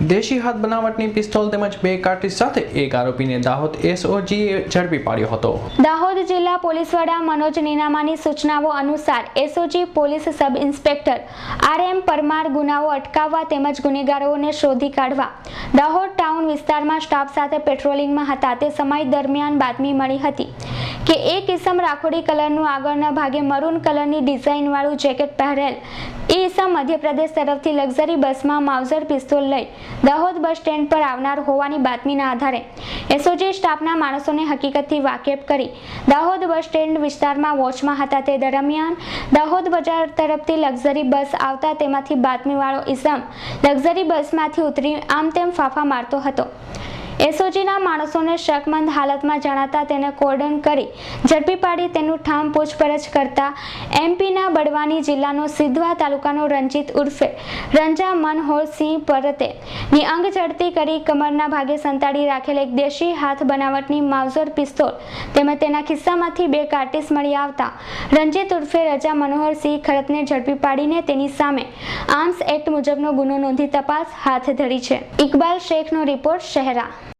દેશી હાથ બનાવટની પિસ્તોલ તેમજ બે કાર્ટ્રીજ સાથે એક આરોપીને દાહોદ એસઓજીએ ઝડપી પાડ્યો હતો. દાહોદ જિલ્લા પોલીસ વડા મનોજ નીનામાની સૂચનાઓ અનુસાર SOG police sub inspector R Parmar ગુનાઓ અટકાવવા તેમજ ગુનેગારોને શોધી કાઢવા દાહોદ ટાઉન વિસ્તારમાં સ્ટાફ સાથે પેટ્રોલિંગમાં હતા. તે સમય દરમિયાન બાતમી મળી હતી. કે એક ઇસમ રાખોડી કલરનું આગળના ભાગે મરૂન કલરની ડિઝાઇનવાળું જેકેટ પહેરેલ. એ ઈસમ મધ્યપ્રદેશ તરફથી લક્ઝરી બસમાં માઉઝર પિસ્તોલ લઈ દાહોદ બસ સ્ટેન્ડ પર આવનાર હોવાની બાતમીના આધારે એસઓજી સ્ટાફના માણસોને હકીકતથી વાકેફ કરી દાહોદ બસ સ્ટેન્ડ વિસ્તારમાં વોચમાં હતા તે દરમિયાન દાહોદ બજાર તરફથી લક્ઝરી બસ આવતા તેમાંથી બાતમીવાળો ઈસમ લક્ઝરી બસમાંથી ઉતરી આમ તેમ ફાફા મારતો હતો. એસઓજીના માણસોને શકમંદ હાલતમાં જણાતા તેને કોર્ડન કરી ઝડપી પાડી તેનું ઠામ પૂછપરછ કરતા એમપીના બડવાની જિલ્લાનો સિદ્ધવા તાલુકાનો રંજીત ઉર્ફે રંજા મનહોર સિંહ પરતે ની અંગ ચડતી કરી કમરના ભાગે સંતાડી રાખેલ એક દેશી હાથ બનાવટની માઉઝર પિસ્તોલ તેમજ તેના ખિસ્સામાંથી બે કાર્ટીસ મળી આવતા. રંજીત ઉર્ફે રજા મનોહર સિંહ ખરતને ઝડપી પાડીને તેની સામે આર્મ્સ એક્ટ મુજબનો ગુનો નોંધી તપાસ હાથ ધરી છે. ઇકબાલ શેખનો રિપોર્ટ શહેરા.